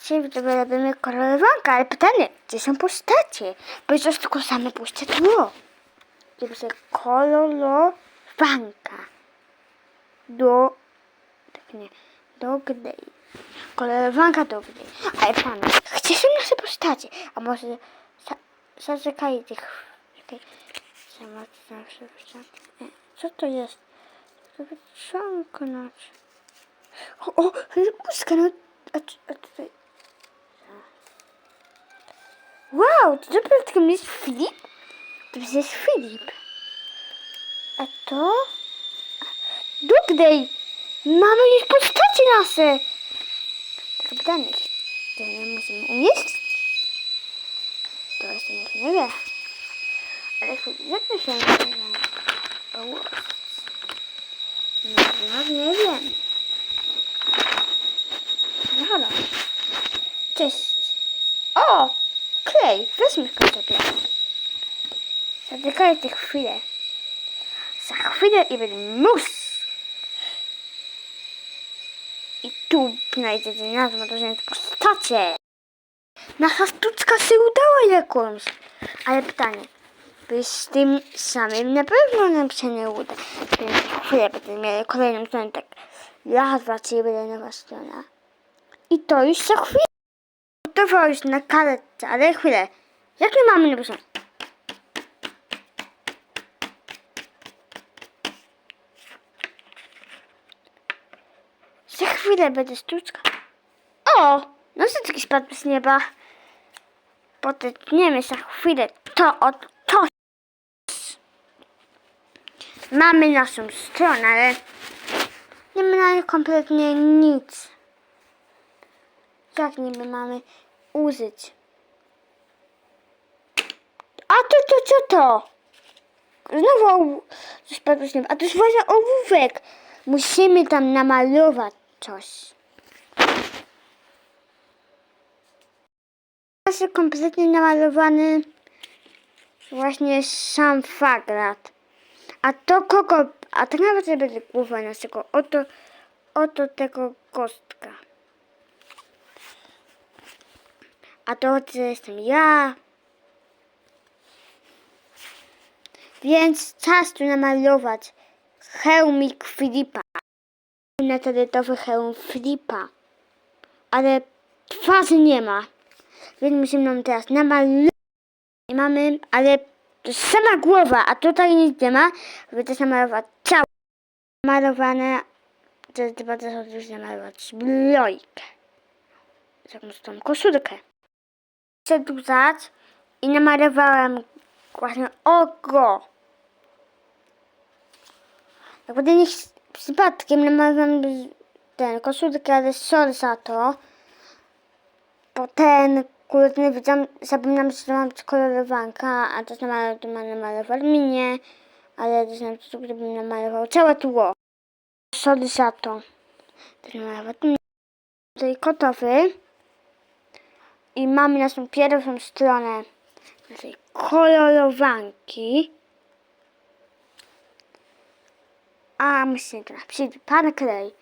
Dzisiaj widzowie robimy kolorowankę, ale pytanie, gdzie są postacie? Bo jest to tylko same puste tło. Pisze kolorowanka. Do... Tak nie. Do gdy. Kolorowanka do gdy. Ale pan, gdzie są nasze postacie? A może... Za, zaczekaj tych... Czekaj. E, Co to jest? Wyciągnąć. O, o, muska, no, a, a tutaj... Wow, to naprawdę jest Filip? To jest Filip. A to? Dugdej! Mamy już postacie nasze! Tylko pytanie, my musimy umieścić. To jeszcze nikt nie wie. Ale jak my się nazywamy? O, no, nie wiem. No halo. Cześć. O! Klej, weźmy go sobie. Zaczekajcie chwilę. Za chwilę i będzie mus. I tu znajdziecie nazwę do wziąć postacie. Nasza sztuczka się udała jakąś. Ale pytanie. By z tym samym na pewno nam się nie uda. Więc za chwilę będziemy mieli kolejną stronę. Tak dwa, trzy, będzie nowa strona. I to już za chwilę. Gotowa już na karetce, ale chwilę. Jak my mamy napisane? Za chwilę będzie sztuczka. O! No co taki spadł z nieba? Potetniemy za chwilę to od to. Mamy naszą stronę, ale nie ma na niej kompletnie nic. Jak niby mamy użyć? A to, to, co to? Znowu coś nieba. A to jest właśnie ołówek. Musimy tam namalować coś. Jest kompletnie namalowany właśnie sam. A to kogo? A tak naprawdę będzie głowa naszego. Oto, oto tego kostka. A to co jestem ja. Więc czas tu namalować hełmik Filipa. Metaletowy hełm Filipa. Ale twarzy nie ma. Więc musimy nam teraz namalować. Mamy, ale to sama głowa, a tutaj nic nie ma. Żeby też namalować ciało. Malowane. To jest też już namalować zbrojkę. Jakąś tą koszulkę przedłużać i namalowałem właśnie oko. Jak będę nie przypadkiem namalowałem ten koszulkę, sorry za to, bo ten kurde widziałam, zapomniałam, że to ma być kolorowanka, a też namalował, to ma namalować mnie, ale na przykład gdybym namalował całe tło. Sorry za to. To namalować mnie. Tutaj gotowy. I mamy naszą pierwszą stronę naszej kolorowanki. A musimy teraz przyjdzie pan klej.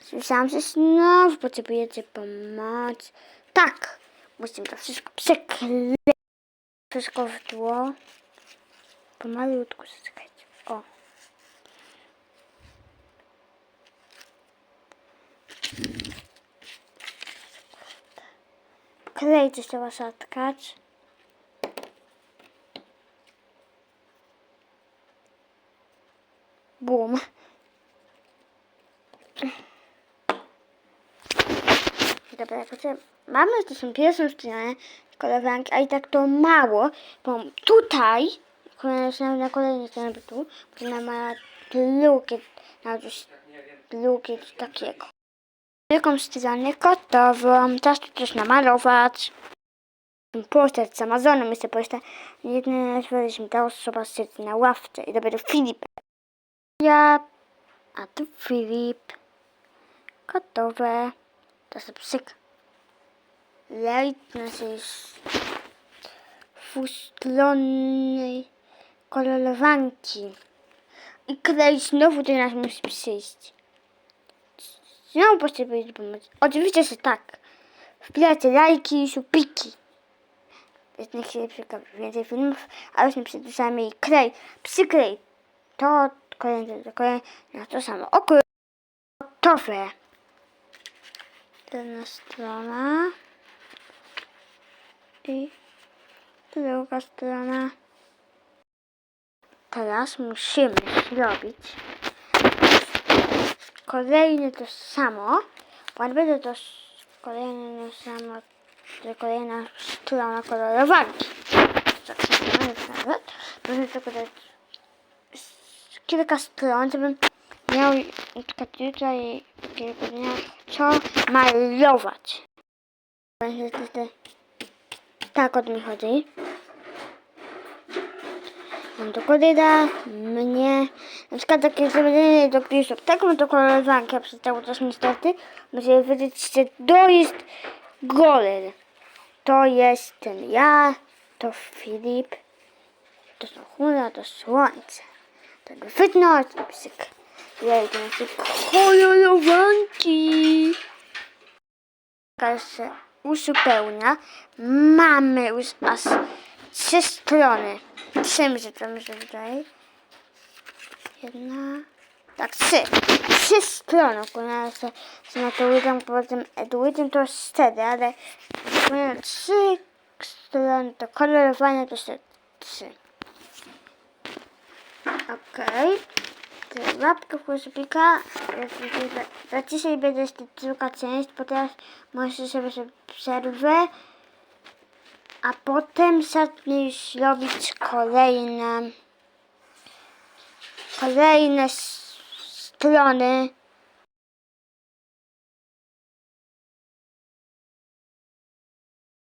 Słyszałam, że znowu potrzebujecie pomocy. Tak, musimy to wszystko przekleić. Wszystko w tło. Pomalutku, zaczekajcie. O. Klej coś trzeba zatkać. Bum. Dobra, chcę, mamy tą pierwszą stronę koleżanki, a i tak to mało, bo tutaj, na kolejnej stronie, tu, bo ona ma luki, na coś, luki takiego. Wielką stronę gotową, czas tu coś namalować. Postać z Amazonem, jest to postać, jedyne nazwaliśmy ta osoba siedzi na ławce i dopiero Filip. Ja, a tu Filip. Gotowe. To sobie psyk. Lejt naszej dwustronnej kolorowanki. I klej znowu do nas musi przyjść. Znowu potrzebujecie pomocy. Oczywiście, że tak. Wbijajcie lajki i supiki. Jest niech się więcej filmów, a już nie przedłużamy i klej, przyklej. To kolejne, to kolejne, na to samo. Oko gotowe. Jedna strona. I druga strona. Teraz musimy zrobić kolejne to samo, będzie to to samo, to kolejna strona kolorowanki. Nawet. Będę tylko dać kilka stron, żebym miał na przykład i w kilku dniach co malować. Tak o to mi chodzi. Mam do kodyda, mnie, na przykład takie zawiedzenie do Krzysztof. Taką to koleżankę przestało też niestety. Muszę wiedzieć, że to jest Goler. To jestem ja, to Filip, to są chmury, a to słońce. To wyfytność i psyk. Wielkie nasze kolorowanki. Taka się uzupełnia. Mamy już aż trzy strony. Trzy mi się to mi się wydaje. Jedna. Tak, trzy. Trzy strony. Kuna się z maturytą, potem eduitem to jest cztery, ale kuna trzy strony to kolorowanie to jest trzy. Okej. Okay. Łapkę chłopika. Za dzisiaj będzie jeszcze druga część, bo teraz możecie sobie przerwę. A potem zacznę już robić kolejne kolejne strony